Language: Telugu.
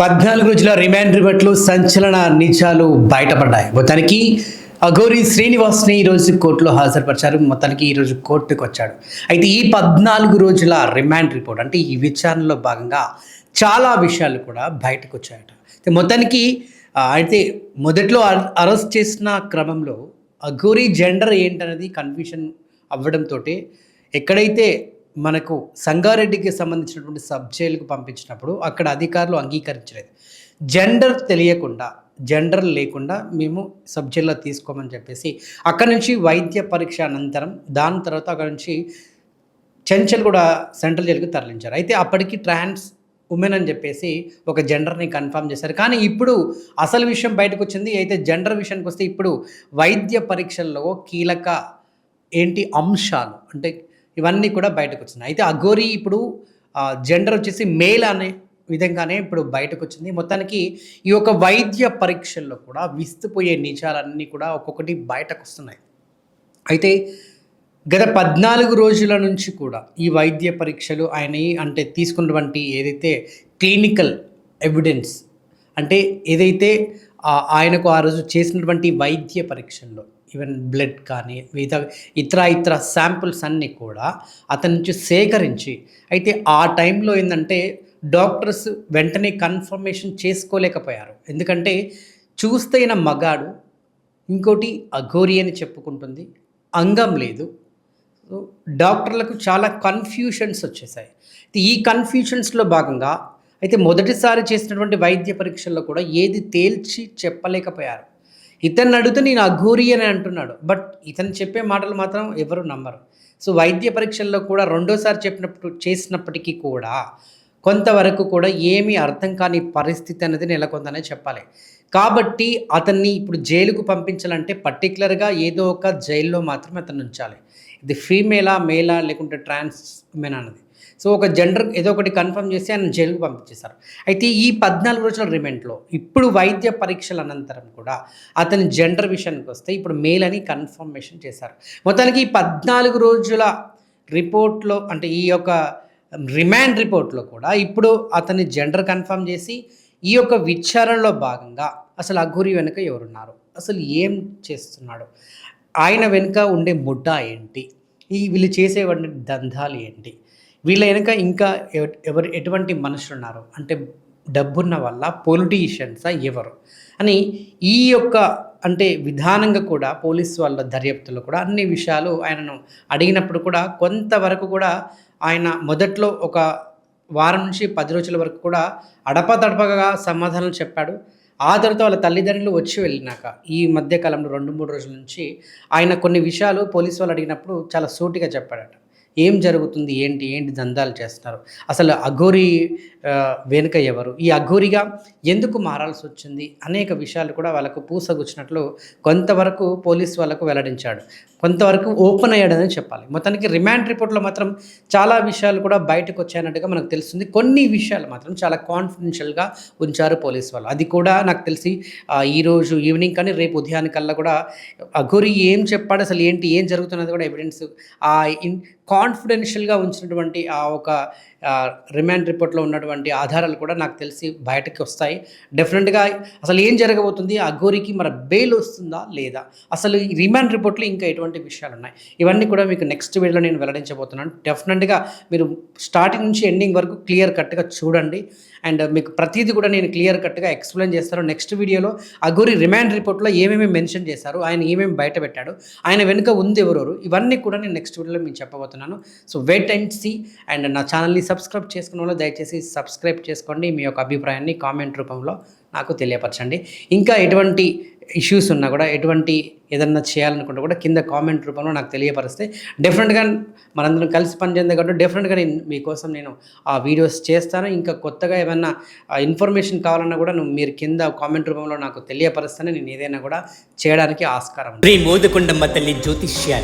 పద్నాలుగు రోజుల రిమాండ్ రిపోర్ట్లో సంచలన నిజాలు బయటపడ్డాయి. మొత్తానికి అఘోరి శ్రీనివాస్ని ఈరోజు కోర్టులో హాజరుపరిచారు. మొత్తానికి ఈరోజు కోర్టుకు వచ్చాడు. అయితే ఈ పద్నాలుగు రోజుల రిమాండ్ రిపోర్ట్ అంటే ఈ విచారణలో భాగంగా చాలా విషయాలు కూడా బయటకు వచ్చాయట. మొత్తానికి అయితే మొదట్లో అరెస్ట్ చేసిన క్రమంలో అఘోరి జెండర్ ఏంటనేది కన్ఫ్యూషన్ అవ్వడంతో ఎక్కడైతే మనకు సంగారెడ్డికి సంబంధించినటువంటి సబ్ జైలుకు పంపించినప్పుడు అక్కడ అధికారులు అంగీకరించలేదు. జెండర్ తెలియకుండా జెండర్ లేకుండా మేము సబ్ జైల్లో తీసుకోమని చెప్పేసి అక్కడ నుంచి వైద్య పరీక్ష అనంతరం దాని తర్వాత అక్కడ నుంచి చెంచల్ కూడా సెంట్రల్ జైలుకు తరలించారు. అయితే అప్పటికి ట్రాన్స్ ఉమెన్ అని చెప్పేసి ఒక జెండర్ని కన్ఫర్మ్ చేశారు. కానీ ఇప్పుడు అసలు విషయం బయటకు వచ్చింది. అయితే జెండర్ విషయానికి వస్తే ఇప్పుడు వైద్య పరీక్షల్లో కీలక ఏంటి? అంశాలు అంటే ఇవన్నీ కూడా బయటకు వచ్చినాయి. అయితే అఘోరి ఇప్పుడు జెండర్ వచ్చేసి మేల్ అనే విధంగానే ఇప్పుడు బయటకు వచ్చింది. మొత్తానికి ఈ యొక్క వైద్య పరీక్షల్లో కూడా విస్తుపోయే నిజాలన్నీ కూడా ఒక్కొక్కటి బయటకు వస్తున్నాయి. అయితే గత పద్నాలుగు రోజుల నుంచి కూడా ఈ వైద్య పరీక్షలు ఆయన అంటే తీసుకున్నటువంటి ఏదైతే క్లినికల్ ఎవిడెన్స్ అంటే ఏదైతే ఆయనకు ఆ రోజు చేసినటువంటి వైద్య పరీక్షల్లో ఈవెన్ బ్లడ్ కానీ మిగతా ఇతర ఇతర శాంపుల్స్ అన్నీ కూడా అతని నుంచి సేకరించి అయితే ఆ టైంలో ఏంటంటే డాక్టర్స్ వెంటనే కన్ఫర్మేషన్ చేసుకోలేకపోయారు. ఎందుకంటే చూస్తే ఈయన మగాడు ఇంకోటి అఘోరి అని చెప్పుకుంటుంది అంగం లేదు. డాక్టర్లకు చాలా కన్ఫ్యూషన్స్ వచ్చేసాయి. అయితే ఈ కన్ఫ్యూషన్స్లో భాగంగా అయితే మొదటిసారి చేసినటువంటి వైద్య పరీక్షల్లో కూడా ఏది తేల్చి చెప్పలేకపోయారు. ఇతన్ని అడిగితే నేను అఘోరి అని అంటున్నాడు. బట్ ఇతను చెప్పే మాటలు మాత్రం ఎవరు నమ్మరు. సో వైద్య పరీక్షల్లో కూడా రెండోసారి చెప్పినప్పుడు చేసినప్పటికీ కూడా కొంతవరకు కూడా ఏమీ అర్థం కాని పరిస్థితి అనేది నెలకొందనే చెప్పాలి. కాబట్టి అతన్ని ఇప్పుడు జైలుకు పంపించాలంటే పర్టికులర్గా ఏదో ఒక జైల్లో మాత్రమే అతను ఉంచాలి. ఇది ఫీమేలా మేలా లేకుంటే ట్రాన్స్ ఉమెన్ అన్నది. సో ఒక జెండర్ ఏదో ఒకటి కన్ఫర్మ్ చేసి ఆయన జైలుకు పంపించేశారు. అయితే ఈ పద్నాలుగు రోజుల రిమెంట్లో ఇప్పుడు వైద్య పరీక్షల అనంతరం కూడా అతని జెండర్ విషయానికి వస్తే ఇప్పుడు మేల్ అని కన్ఫర్మేషన్ చేశారు. మొత్తానికి ఈ పద్నాలుగు రోజుల రిపోర్ట్లో అంటే ఈ యొక్క రిమాండ్ రిపోర్ట్లో కూడా ఇప్పుడు అతని జెండర్ కన్ఫర్మ్ చేసి ఈ యొక్క విచారణలో భాగంగా అసలు అఘోరి వెనుక ఎవరున్నారు? అసలు ఏం చేస్తున్నాడు? ఆయన వెనుక ఉండే ముడ్డ ఏంటి? ఈ వీళ్ళు చేసేవంటి దంధాలు ఏంటి? వీళ్ళ వెనుక ఇంకా ఎవ- ఎవరు ఎటువంటి మనుషులు ఉన్నారు? అంటే డబ్బున్న వల్ల పొలిటీషియన్సా ఎవరు? అని ఈ యొక్క అంటే విధానంగా కూడా పోలీసు వాళ్ళ దర్యాప్తులో కూడా అన్ని విషయాలు ఆయనను అడిగినప్పుడు కూడా కొంతవరకు కూడా ఆయన మొదట్లో ఒక వారం నుంచి పది రోజుల వరకు కూడా అడపదడపగా సమాధానం చెప్పాడు. ఆ తర్వాత వాళ్ళ తల్లిదండ్రులు వచ్చి వెళ్ళినాక ఈ మధ్య కాలంలో రెండు మూడు రోజుల నుంచి ఆయన కొన్ని విషయాలు పోలీసు వాళ్ళు అడిగినప్పుడు చాలా సూటిగా చెప్పాడట. ఏం జరుగుతుంది? ఏంటి? ఏంటి దందాలు చేస్తున్నారు? అసలు అఘోరి వెనుక ఎవరు? ఈ అఘోరిగా ఎందుకు మారాల్సి వచ్చింది? అనేక విషయాలు కూడా వాళ్ళకు పూసగుచ్చినట్లు కొంతవరకు పోలీస్ వాళ్ళకు వెల్లడించాడు. కొంతవరకు ఓపెన్ అయ్యాడని చెప్పాలి. మొత్తానికి రిమాండ్ రిపోర్ట్లో మాత్రం చాలా విషయాలు కూడా బయటకు వచ్చాయన్నట్టుగా మనకు తెలుస్తుంది. కొన్ని విషయాలు మాత్రం చాలా కాన్ఫిడెన్షియల్గా ఉంచారు పోలీస్ వాళ్ళు. అది కూడా నాకు తెలిసి ఈరోజు ఈవినింగ్ కానీ రేపు ఉదయానికల్లా కూడా అఘోరి ఏం చెప్పాడు అసలు ఏంటి ఏం జరుగుతున్నది కూడా ఎవిడెన్స్ ఆ ఇన్ కాన్ఫిడెన్షియల్గా ఉంచినటువంటి ఆ ఒక రిమాండ్ రిపోర్ట్లో ఉన్నటువంటి ఆధారాలు కూడా నాకు తెలిసి బయటకు వస్తాయి. డెఫినెట్గా అసలు ఏం జరగబోతుంది? అఘోరికి మరి బెయిల్ వస్తుందా లేదా? అసలు ఈ రిమాండ్ రిపోర్ట్లో ఇంకా ఎటువంటి విషయాలు ఉన్నాయి ఇవన్నీ కూడా మీకు నెక్స్ట్ వీడియోలో నేను వెల్లడించబోతున్నాను. డెఫినెట్గా మీరు స్టార్టింగ్ నుంచి ఎండింగ్ వరకు క్లియర్ కట్గా చూడండి. అండ్ మీకు ప్రతిదీ కూడా నేను క్లియర్ కట్గా ఎక్స్ప్లెయిన్ చేస్తాను. నెక్స్ట్ వీడియోలో అఘోరి రిమాండ్ రిపోర్ట్లో ఏమేమి మెన్షన్ చేశారు ఆయన ఏమేమి బయట పెట్టాడు ఆయన వెనుక ఉంది ఎవరెవరు ఇవన్నీ కూడా నేను నెక్స్ట్ వీడియోలో మీకు చెప్పబోతున్నాను. So wait and see and నా ఛానల్ని సబ్స్క్రైబ్ చేసుకున్న వాళ్ళు దయచేసి సబ్స్క్రైబ్ చేసుకోండి. మీ యొక్క అభిప్రాయాన్ని కామెంట్ రూపంలో నాకు తెలియపరచండి. ఇంకా ఎటువంటి ఇష్యూస్ ఉన్నా కూడా ఎటువంటి ఏదన్నా చేయాలనుకుంటే కూడా కింద కామెంట్ రూపంలో నాకు తెలియపరిస్తే డెఫినెట్గా మనందరం కలిసి పనిచేయండి కాబట్టి డెఫినెట్గా నేను మీకోసం నేను ఆ వీడియోస్ చేస్తాను. ఇంకా కొత్తగా ఏమైనా ఇన్ఫర్మేషన్ కావాలన్నా కూడా నువ్వు మీరు కింద కామెంట్ రూపంలో నాకు తెలియపరుస్తాను నేను ఏదైనా కూడా చేయడానికి ఆస్కారం శ్రీ మోదకొండమ్మ తల్లి జ్యోతిష్యాలు